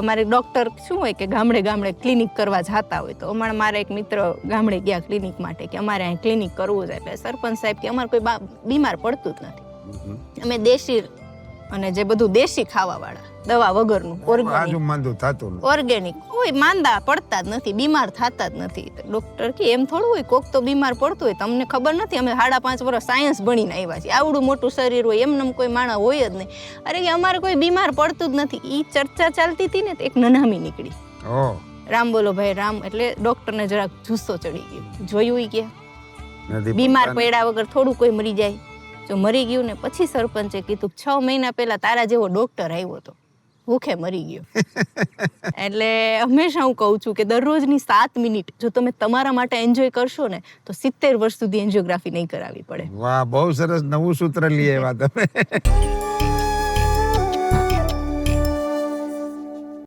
અમારે ડૉક્ટર શું હોય કે ગામડે ગામડે ક્લિનિક કરવા જતા હોય તો અમારે મારા એક મિત્ર ગામડે ગયા ક્લિનિક માટે કે અમારે અહીં ક્લિનિક કરવું છે એટલે સરપંચ સાહેબ કે અમારે કોઈ બીમાર પડતું જ નથી. અમે દેશી અને જે બધું દેશી ખાવાવાળા. દવા વગરનું ઓર્ગેનિક માંદું થતું. ઓર્ગેનિક કોઈ માંદા પડતા જ નથી બીમાર થતા જ નથી. ડોક્ટર કે એમ થોડું હોય કોક તો બીમાર પડતું હોય તમને ખબર નથી અમે સાડા પાંચ વર્ષ સાયન્સ ભણીને આવ્યા છીએ. આવડું મોટું શરીર હોય એમને કોઈ માણસ હોય જ નહીં. અરે કે અમારે કોઈ બીમાર પડતું જ નથી. એ ચર્ચા ચાલતી હતી ને તો એક નનામી નીકળી. રામ બોલો ભાઈ રામ. એટલે ડોક્ટરને જરાક જુસ્સો ચડી ગયો. જોયું કે? બીમાર પડ્યા વગર થોડું કોઈ મરી જાય. જો મરી ગયું ને પછી સરપંચે કીધું છ મહિના પહેલા તારા જેવો ડોક્ટર આવ્યો હતો ભૂખે મરી ગયો. એટલે હંમેશા હું કહું છું કે દરરોજની સાત મિનિટ જો તમે તમારા માટે એન્જોય કરશો ને, તો સિત્તેર વર્ષ સુધી એન્જિયોગ્રાફી નહીં કરાવવી પડે. વાહ, બહુ સરસ નવું સૂત્ર લઈએ વાત તમે.